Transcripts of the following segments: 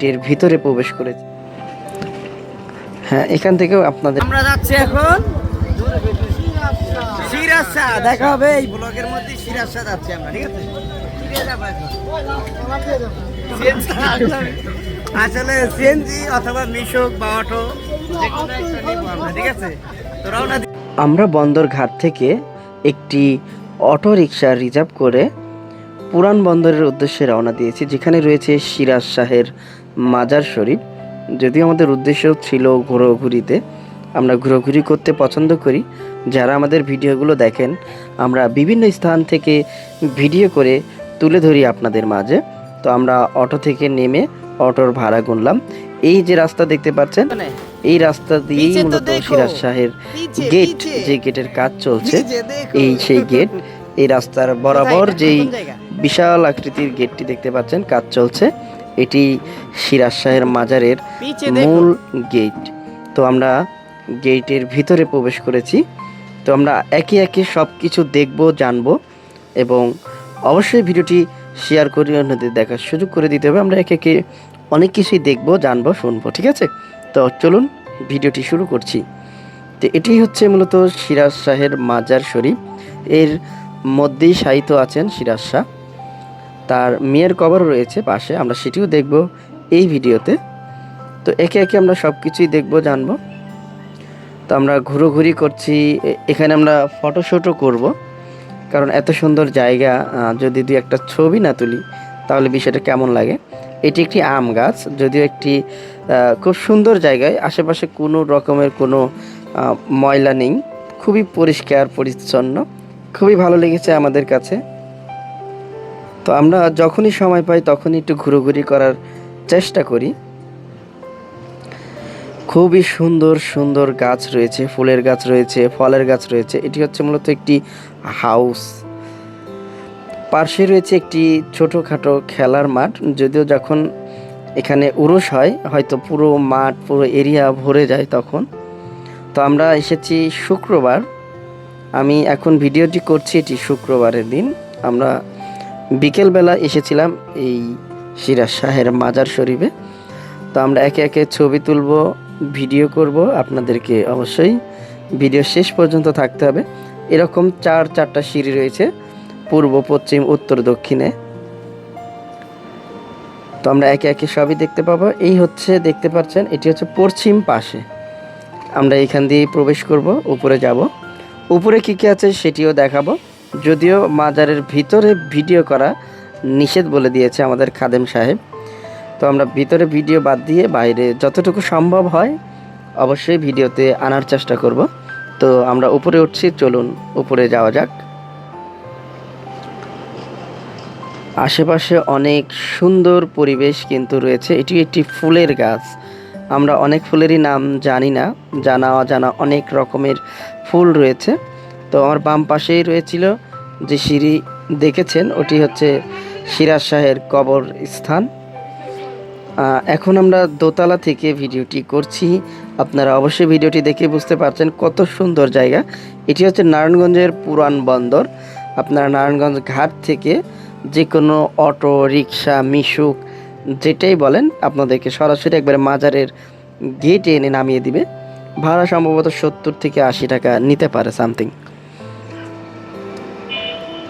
গেটের ভিতরে প্রবেশ করেছি। হ্যাঁ এখান থেকেও আপনাদের আমরা যাচ্ছি এখন সিরাজা দেখা হবে এই ব্লগের মধ্যে সিরাজা যাচ্ছি আমরা ঠিক আছে? আসলে সিএনজি অথবা মিশুক বা অটো যে কোনো একটা নিবো আমরা ঠিক আছে? তো রওনা আমরা বন্দর ঘাট থেকে একটি অটো রিক্সা রিজার্ভ করে পুরান বন্দরের উদ্দেশ্যে রওনা দিয়েছি যেখানে রয়েছে সিরাজ শাহের মাজার শরীফ যদিও আমাদের উদ্দেশ্য ছিল ঘোরাঘুরিতে আমরা ঘোরাঘুরি করতে পছন্দ করি। যারা আমাদের ভিডিওগুলো দেখেন আমরা বিভিন্ন স্থান থেকে ভিডিও করে তুলে ধরি আপনাদের মাঝে। তো আমরা অটো থেকে নেমে অটোর ভাড়া গুনলাম। এই যে রাস্তা দেখতে পাচ্ছেন এই রাস্তা দিয়েই মূলত সিরাজ শাহের গেট যে গেটের কাজ চলছে এই সেই গেট এই রাস্তার বরাবর যেই বিশাল আকৃতির গেটটি দেখতে পাচ্ছেন কাজ চলছে। এটি সিরাজ শাহের মাজারের মূল গেট। তো আমরা গেটের ভিতরে প্রবেশ করেছি। তো আমরা একে একে সব কিছু দেখব জানব এবং অবশ্যই ভিডিওটি শেয়ার করে অন্যদের দেখার সুযোগ করে দিতে হবে। আমরা একে একে অনেক কিছুই দেখব জানব শুনব ঠিক আছে? তো চলুন ভিডিওটি শুরু করছি। তো এটি হচ্ছে মূলত সিরাজ শাহের মাজার শরীফ। এর মধ্যেই শায়িত আছেন সিরাজ শাহ। তার মেয়ের কবর রয়েছে পাশে, আমরা সেটিও দেখব এই ভিডিওতে। তো একে একে আমরা সব কিছুই দেখব, জানব। তো আমরা ঘুরোঘুরি করছি এখানে আমরা ফটোশ্যুটও করব। কারণ এত সুন্দর জায়গা যদি দুই একটা ছবি না তুলি, তাহলে বিষয়টা কেমন লাগে? এটি একটি আম গাছ, যদিও একটি খুব সুন্দর জায়গায়। আশেপাশে কোনো রকমের কোনো ময়লা নেই। খুবই পরিষ্কার, পরিচ্ছন্ন। খুবই ভালো লেগেছে আমাদের কাছে। তো আমরা যখনই সময় পাই তখনই একটু ঘুরোঘুরি করার চেষ্টা করি। খুবই সুন্দর সুন্দর গাছ রয়েছে, ফুলের গাছ রয়েছে, ফলের গাছ রয়েছে। এটি হচ্ছে মূলত একটি হাউস। পার্শ্বে রয়েছে একটি ছোটোখাটো খেলার মাঠ। যদিও যখন এখানে উরস হয়, হয়তো পুরো মাঠ, পুরো এরিয়া ভরে যায় তখন। তো আমরা এসেছি শুক্রবার। আমি এখন ভিডিওটি করছি এটি শুক্রবারের দিন। আমরা বিকেলবেলা এসেছিলাম এই সিরাজ শাহের মাজার শরীফে। তো আমরা একে একে ছবি তুলব, ভিডিও করব। আপনাদেরকে অবশ্যই ভিডিও শেষ পর্যন্ত থাকতে হবে। এরকম চার, চারটা সিঁড়ি রয়েছে পূর্ব, পশ্চিম, উত্তর, দক্ষিণে। তো আমরা একে একে সবই দেখতে পাবো। এই হচ্ছে, দেখতে পাচ্ছেন, এটি হচ্ছে পশ্চিম পাশে। আমরা এখান দিয়ে প্রবেশ করব, উপরে যাব। উপরে কী কী আছে সেটিও দেখাবো। যদিও মাজারের ভিতরে ভিডিও করা নিষেধ বলে দিয়েছে আমাদের খাদেম সাহেব। তো আমরা ভিতরে ভিডিও বাদ দিয়ে বাইরে যতটুকু সম্ভব হয় অবশ্যই ভিডিওতে আনার চেষ্টা করব। তো আমরা উপরে উঠছি, চলুন উপরে যাওয়া যাক। আশেপাশে অনেক সুন্দর পরিবেশ কিন্তু রয়েছে। এটি একটি ফুলের গাছ। আমরা অনেক ফুলেরই নাম জানি না। জানা অজানা অনেক রকমের ফুল রয়েছে। তো আমার বাম পাশেই রয়েছিল যে সিঁড়ি দেখেছেন, ওটি হচ্ছে সিরাজ শাহের কবর স্থান। এখন আমরা দোতলা থেকে ভিডিওটি করছি। আপনারা অবশ্যই ভিডিওটি দেখে বুঝতে পারছেন কত সুন্দর জায়গা। এটি হচ্ছে নারায়ণগঞ্জের পুরান বন্দর। আপনারা নারায়ণগঞ্জ ঘাট থেকে যে কোনো অটো রিক্সা মিশুক, যেটাই বলেন, আপনাদেরকে সরাসরি একবারে মাজারের গেটে এনে নামিয়ে দিবে। ভাড়া সম্ভবত সত্তর থেকে আশি টাকা, নিতে পারে সামথিং।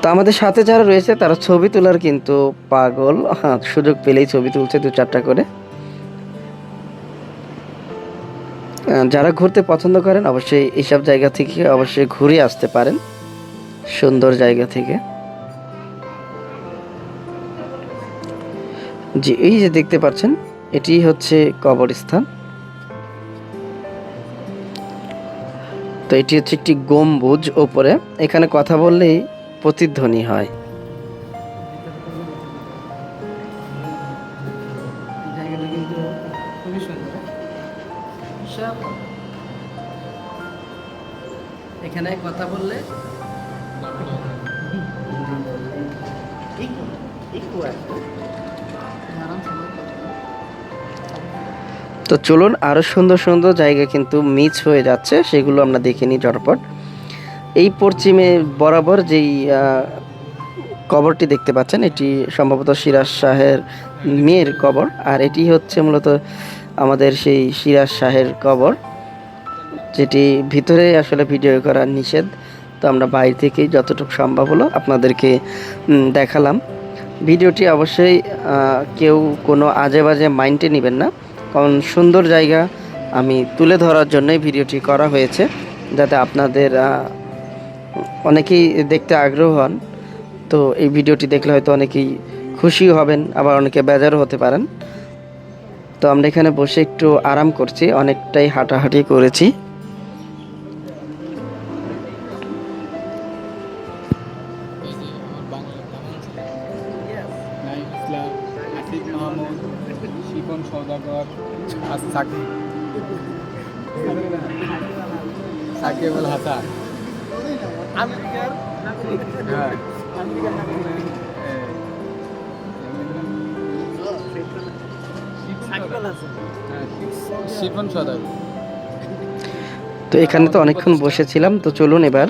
তো আমাদের সাথে যারা রয়েছে তারা ছবি তোলার কিন্তু পাগল। হ্যাঁ, সুযোগ পেলেই ছবি তুলছে দু চারটা করে। যারা ঘুরতে পছন্দ করেন অবশ্যই এইসব জায়গা থেকে অবশ্যই ঘুরে আসতে পারেন। সুন্দর জায়গা থেকে। জি এই যে দেখতে পাচ্ছেন এটি হচ্ছে কবরস্থান। তো এটি হচ্ছে একটি গম্বুজ ওপরে। এখানে কথা বললেই প্রতিধ্বনি হয়। এখানে কথা বললে তো চলুন আরও সুন্দর সুন্দর জায়গা কিন্তু মিস হয়ে যাচ্ছে সেগুলো আমরা দেখে নিই ঝটপট। এই পশ্চিমে বরাবর যেই কবরটি দেখতে পাচ্ছেন, এটি সম্ভবত সিরাজ শাহের মেয়ের কবর, আর এটি হচ্ছে মূলত আমাদের সেই সিরাজ শাহের কবর, যেটি ভিতরে আসলে ভিডিও করা নিষেধ। তো আমরা বাইরে থেকেই যতটুকু সম্ভব হলো আপনাদেরকে দেখালাম। ভিডিওটি অবশ্যই কেউ কোনো আজে বাজে মাইন্ডে নেবেন না, কারণ সুন্দর জায়গা আমি তুলে ধরার জন্যই ভিডিওটি করা হয়েছে, যাতে আপনাদের অনেকেই দেখতে আগ্রহ হন তো এই ভিডিওটি দেখলে হয়তো অনেকেই খুশি হবেন আবার অনেকে বেজারও হতে পারেন তো আমরা এখানে বসে একটু আরাম করছি অনেকটাই হাঁটাহাঁটি করেছি সাকিব সাকিবুল হাসান তো এখানে তো অনেকক্ষণ বসেছিলাম তো চলুন এবার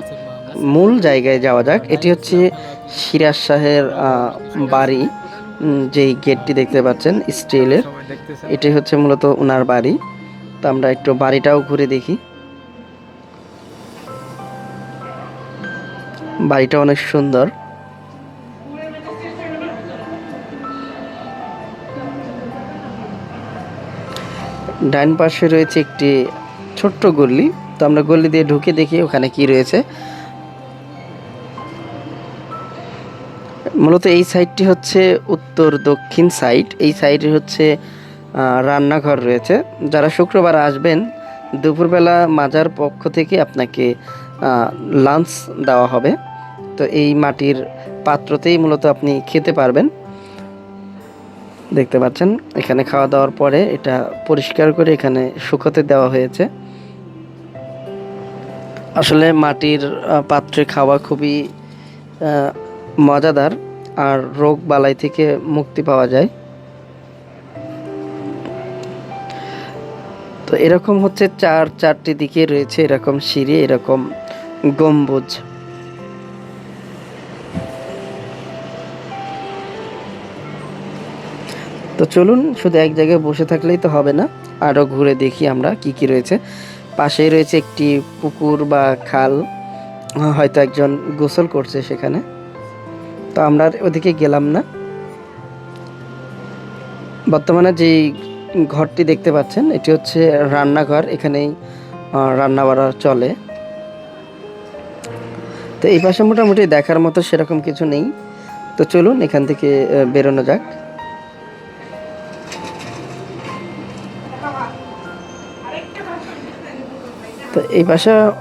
মূল জায়গায় যাওয়া যাক। এটি হচ্ছে সিরাজ শাহের আহ, বাড়ি যেই গেটটি দেখতে পাচ্ছেন স্টিলের। এটি হচ্ছে মূলত ওনার বাড়ি। তো আমরা একটু বাড়িটাও ঘুরে দেখি। বাড়িটা অনেক সুন্দর। ডান পাশে রয়েছে একটি ছোট্ট গল্লি তো আমরা গল্লি দিয়ে ঢুকে দেখি ওখানে কি রয়েছে। মূলত এই সাইডটি হচ্ছে উত্তর দক্ষিণ সাইড। এই সাইডে হচ্ছে রান্নাঘর রয়েছে। যারা শুক্রবার আসবেন, দুপুরবেলা মাজার পক্ষ থেকে আপনাকে লাঞ্চ দেওয়া হবে। তো এই মাটির পাত্রতেই মূলত আপনি খেতে পারবেন। দেখতে পাচ্ছেন, এখানে খাওয়া দাওয়ার পরে এটা পরিষ্কার করে এখানে শুকোতে দেওয়া হয়েছে। আসলে মাটির পাত্রে খাওয়া খুবই মজাদার আর রোগ বালাই থেকে মুক্তি পাওয়া যায়। তো এরকম হচ্ছে চার চারটি দিকে রয়েছে এরকম সিঁড়ি, এরকম গম্বুজ। তো চলুন, শুধু এক জায়গায় বসে থাকলেই তো হবে না। আরও ঘুরে দেখি আমরা কি কি রয়েছে। পাশেই রয়েছে একটি পুকুর বা খাল। হয়তো একজন গোসল করছে সেখানে। তো আমরা ওদিকে গেলাম না। বর্তমানে যে ঘরটি দেখতে পাচ্ছেন, এটি হচ্ছে রান্নাঘর। এখানেই রান্না বাড়া চলে। তো এই পাশে মোটামুটি দেখার মতো সেরকম কিছু নেই। তো চলুন, এখান থেকে বেরোনো যাক। তো এই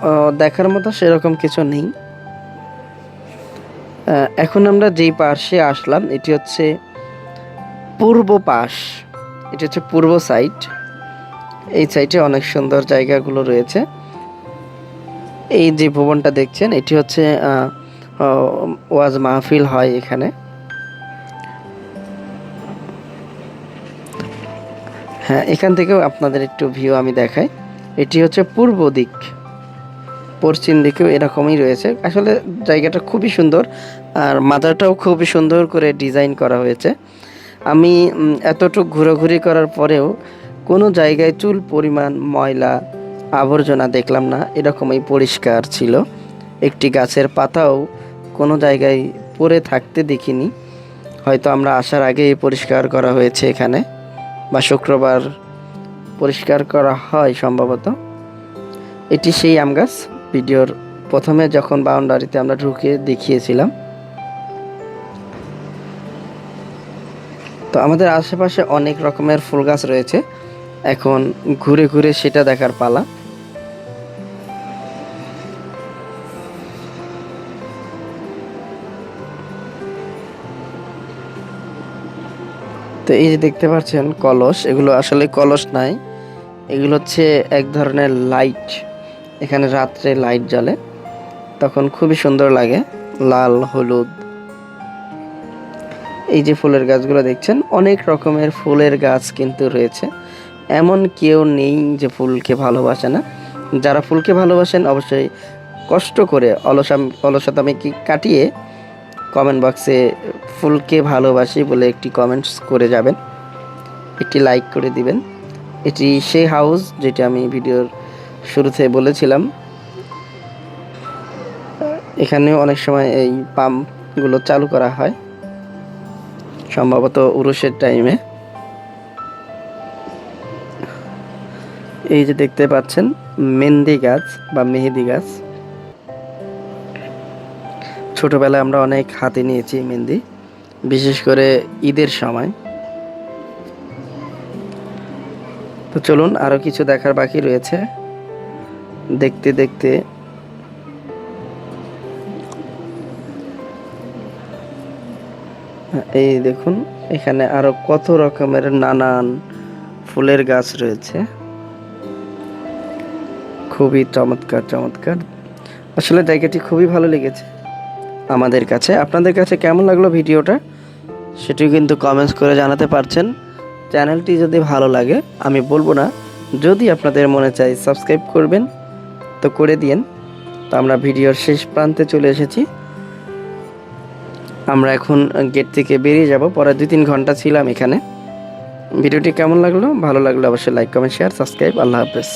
আহ, দেখার মতো সেরকম কিছু নেই। এখন আমরা যেই পাশে আসলাম এটি হচ্ছে পূর্ব পাশ। এটি হচ্ছে পূর্ব সাইড এই সাইডে অনেক সুন্দর জায়গাগুলো রয়েছে। এই যে ভবনটা দেখছেন এটি হচ্ছে ওয়াজ মাহফিল হয় এখানে। হ্যাঁ এখান থেকেও আপনাদের একটু ভিউ আমি দেখাই। এটি হচ্ছে পূর্ব দিক। পশ্চিম দিকেও এরকমই রয়েছে। আসলে জায়গাটা খুবই সুন্দর আর মাজারটাও খুবই সুন্দর করে ডিজাইন করা হয়েছে। আমি এতটুক ঘোরাঘুরি করার পরেও কোনো জায়গায় চুল, পরিমাণ, ময়লা, আবর্জনা দেখলাম না। এরকমই পরিষ্কার ছিল। একটি গাছের পাতাও কোনো জায়গায় পরে থাকতে দেখিনি। হয়তো আমরা আসার আগেই পরিষ্কার করা হয়েছে এখানে। বা শুক্রবার পরিষ্কার করা হয় সম্ভবত। এটি সেই আম গাছ। ভিডিওর প্রথমে যখন বাউন্ডারিতে আমরা ঢুকে দেখিয়েছিলাম। তো আমাদের আশেপাশে অনেক রকমের ফুল গাছ রয়েছে। এখন ঘুরে ঘুরে সেটা দেখার পালা। তো এই যে দেখতে পাচ্ছেন, কলস। এগুলো আসলে কলস নাই। এগুলো হচ্ছে এক ধরনের লাইট এখানে রাত্রে লাইট জ্বলে, তখন খুবই সুন্দর লাগে, লাল, হলুদ। এই যে ফুলের গাছগুলো দেখছেন, অনেক রকমের ফুলের গাছ কিন্তু রয়েছে। এমন কেউ নেই যে ফুলকে ভালোবাসে না। যারা ফুলকে ভালোবাসেন, অবশ্যই কষ্ট করে অলসাম অলসতামি কি কাটিয়ে কমেন্ট বক্সে ফুলকে ভালোবাসি বলে একটি কমেন্টস করে যাবেন। একটি লাইক করে দিবেন। এটি সেই হাউস যেটি আমি ভিডিওর শুরুতে বলেছিলাম। এখানেও অনেক সময় এই পাম্পগুলো চালু করা হয়, সম্ভবত উরুষের টাইমে। এই যে দেখতে পাচ্ছেন, মেহেন্দি গাছ বা মেহেদি গাছ। ছোটবেলায় আমরা অনেক হাতে নিয়েছি মেহেন্দি, বিশেষ করে ঈদের সময়। চলুন আরও কিছু দেখার বাকি রয়েছে। দেখতে দেখতে। এই দেখুন, এখানে আরও কত রকমের নানান ফুলের গাছ রয়েছে। খুবই চমৎকার চমৎকার। আসলে জায়গাটি খুবই ভালো লেগেছে আমাদের কাছে। আপনাদের কাছে কেমন লাগল ভিডিওটা? সেটিও কিন্তু কমেন্টস করে জানাতে পারছেন। চ্যানেলটি যদি ভালো লাগে, আমি বলব না, যদি আপনাদের মনে চাই সাবস্ক্রাইব করবেন, তো করে দিন তো আমরা ভিডিওর শেষ প্রান্তে চলে এসেছি। আমরা এখন গেট থেকে বেরিয়ে যাব। পরে দুই তিন ঘণ্টা ছিলাম এখানে। ভিডিওটি কেমন লাগল? ভালো লাগল অবশ্যই লাইক কমেন্ট শেয়ার সাবস্ক্রাইব আল্লাহ হাফেজ।